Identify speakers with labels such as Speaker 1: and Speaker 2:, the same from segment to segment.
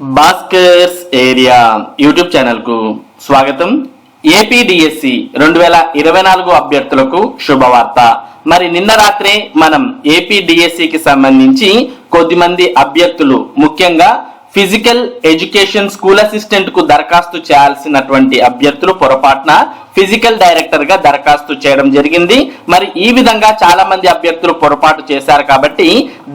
Speaker 1: Bhaskar's area YouTube ఛానల్కు స్వాగతం. APDSC రెండు వేల ఇరవై నాలుగు అభ్యర్థులకు శుభవార్త. మరి నిన్న రాత్రే మనం ఏపీడిఎస్సికి సంబంధించి కొద్దిమంది అభ్యర్థులు ముఖ్యంగా ఫిజికల్ ఎడ్యుకేషన్ స్కూల్ అసిస్టెంట్కు దరఖాస్తు చేయాల్సినటువంటి అభ్యర్థులు పొరపాటున ఫిజికల్ డైరెక్టర్గా దరఖాస్తు చేయడం జరిగింది. మరి ఈ విధంగా చాలా మంది అభ్యర్థులు పొరపాటు చేశారు కాబట్టి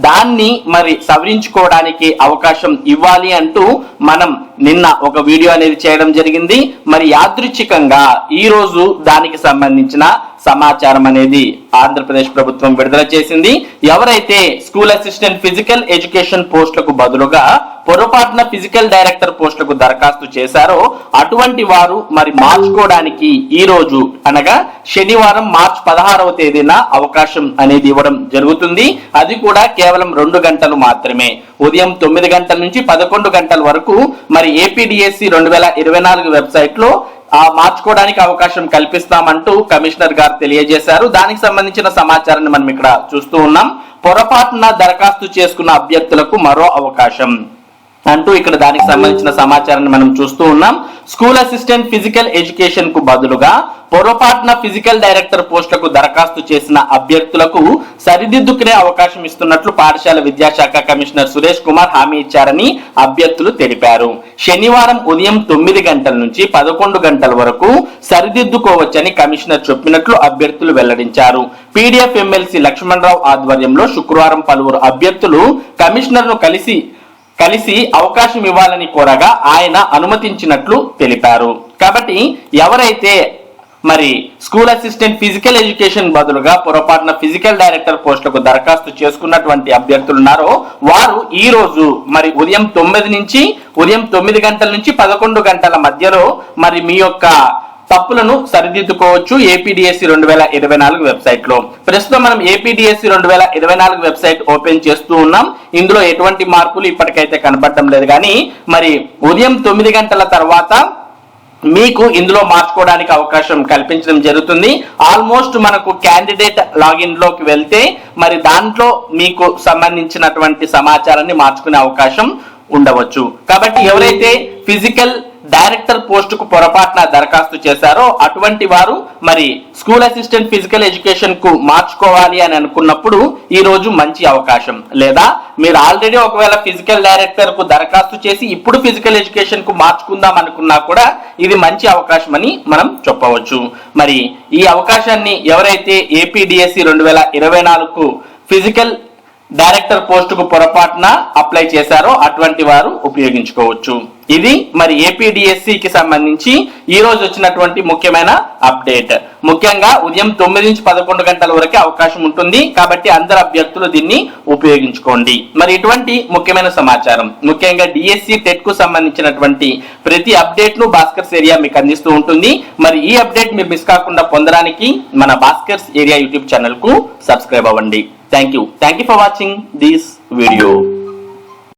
Speaker 1: దాన్ని మరి సవరించుకోవడానికి అవకాశం ఇవ్వాలి అంటూ మనం నిన్న ఒక వీడియో అనేది చేయడం జరిగింది. మరి యాదృచ్ఛికంగా ఈ రోజు దానికి సంబంధించిన సమాచారం అనేది ఆంధ్రప్రదేశ్ ప్రభుత్వం విడుదల చేసింది. ఎవరైతే స్కూల్ అసిస్టెంట్ ఫిజికల్ ఎడ్యుకేషన్ పోస్టులకు బదులుగా పొరపాటున ఫిజికల్ డైరెక్టర్ పోస్టులకు దరఖాస్తు చేశారో అటువంటి వారు మరి మార్చుకోవడానికి ఈ రోజు అనగా శనివారం మార్చ్ పదహారవ తేదీన అవకాశం అనేది ఇవ్వడం జరుగుతుంది. అది కూడా కేవలం రెండు గంటలు మాత్రమే. ఉదయం తొమ్మిది గంటల నుంచి పదకొండు గంటల వరకు మరి ఏపీడిఎస్సి రెండు వేల ఇరవై నాలుగు వెబ్సైట్లో ఆ మార్చుకోవడానికి అవకాశం కల్పిస్తామంటూ కమిషనర్ గారు తెలియజేశారు. దానికి సంబంధించిన సమాచారాన్ని మనం ఇక్కడ చూస్తూ ఉన్నాం. పొరపాటున దరఖాస్తు చేసుకున్న అభ్యర్థులకు మరో అవకాశం. అంటూ ఇక్కడ దానికి సంబంధించిన సమాచారాన్ని మనం చూస్తూ ఉన్నాం. స్కూల్ అసిస్టెంట్ ఫిజికల్ ఎడ్యుకేషన్కు బదులుగా పొరపాటున ఫిజికల్ డైరెక్టర్ పోస్టులకు దరఖాస్తు చేసిన అభ్యర్థులకు సరిదిద్దుకునే అవకాశం ఇస్తున్నట్లు పాఠశాల విద్యాశాఖ కమిషనర్ సురేష్ కుమార్ హామీ ఇచ్చారని అభ్యర్థులు తెలిపారు. శనివారం ఉదయం తొమ్మిది గంటల నుంచి పదకొండు గంటల వరకు సరిదిద్దుకోవచ్చని కమిషనర్ చెప్పినట్లు అభ్యర్థులు వెల్లడించారు. పీడిఎఫ్ ఎమ్మెల్సీ లక్ష్మణరావు ఆధ్వర్యంలో శుక్రవారం పలువురు అభ్యర్థులు కమిషనర్ను కలిసి కలిసి అవకాశం ఇవ్వాలని కోరగా ఆయన అనుమతించినట్లు తెలిపారు. కాబట్టి ఎవరైతే మరి స్కూల్ అసిస్టెంట్ ఫిజికల్ ఎడ్యుకేషన్ బదులుగా పొరపాటున ఫిజికల్ డైరెక్టర్ పోస్టులకు దరఖాస్తు చేసుకున్నటువంటి అభ్యర్థులు ఉన్నారో వారు ఈ రోజు మరి ఉదయం తొమ్మిది నుంచి ఉదయం తొమ్మిది గంటల నుంచి పదకొండు గంటల మధ్యలో మరి మీ యొక్క తప్పులను సరిదిద్దుకోవచ్చు ఏపీడిఎస్సి రెండు వేల ఇరవై నాలుగు వెబ్సైట్లో ప్రస్తుతం మనం ఏపీడిఎస్సి రెండు వేల ఇరవై నాలుగు వెబ్సైట్ ఓపెన్ చేస్తూ ఉన్నాం. ఇందులో ఎటువంటి మార్పులు ఇప్పటికైతే కనపడటం లేదు. కానీ మరి ఉదయం తొమ్మిది గంటల తర్వాత మీకు ఇందులో మార్చుకోవడానికి అవకాశం కల్పించడం జరుగుతుంది. ఆల్మోస్ట్ మనకు క్యాండిడేట్ లాగిన్లోకి వెళ్తే మరి దాంట్లో మీకు సంబంధించినటువంటి సమాచారాన్ని మార్చుకునే అవకాశం ఉండవచ్చు. కాబట్టి ఎవరైతే ఫిజికల్ డైరెక్టర్ పోస్టుకు పొరపాటున దరఖాస్తు చేశారో అటువంటి వారు మరి స్కూల్ అసిస్టెంట్ ఫిజికల్ ఎడ్యుకేషన్కు మార్చుకోవాలి అని అనుకున్నప్పుడు ఈ రోజు మంచి అవకాశం. లేదా మీరు ఆల్రెడీ ఒకవేళ ఫిజికల్ డైరెక్టర్కు దరఖాస్తు చేసి ఇప్పుడు ఫిజికల్ ఎడ్యుకేషన్కు మార్చుకుందాం అనుకున్నా కూడా ఇది మంచి అవకాశం అని మనం చెప్పవచ్చు. మరి ఈ అవకాశాన్ని ఎవరైతే ఏపీడిఎస్సి రెండు వేల ఇరవై నాలుగు ఫిజికల్ డైరెక్టర్ పోస్టుకు పొరపాటున అప్లై చేశారో అటువంటి వారు ఉపయోగించుకోవచ్చు. ఇది మరి ఏపీడిఎస్సికి సంబంధించి ఈ రోజు వచ్చినటువంటి ముఖ్యమైన అప్డేట్. ముఖ్యంగా ఉదయం తొమ్మిది నుంచి పదకొండు గంటల వరకే అవకాశం ఉంటుంది. కాబట్టి అందరు అభ్యర్థులు దీన్ని ఉపయోగించుకోండి. మరి ఇటువంటి ముఖ్యమైన సమాచారం. ముఖ్యంగా డిఎస్సి టెట్కు సంబంధించినటువంటి ప్రతి అప్డేట్ను భాస్కర్స్ ఏరియా మీకు అందిస్తూ ఉంటుంది. మరి ఈ అప్డేట్ మీరు మిస్ కాకుండా పొందడానికి మన భాస్కర్స్ ఏరియా యూట్యూబ్ ఛానల్కు సబ్స్క్రైబ్ అవ్వండి. Thank you thank you for watching this video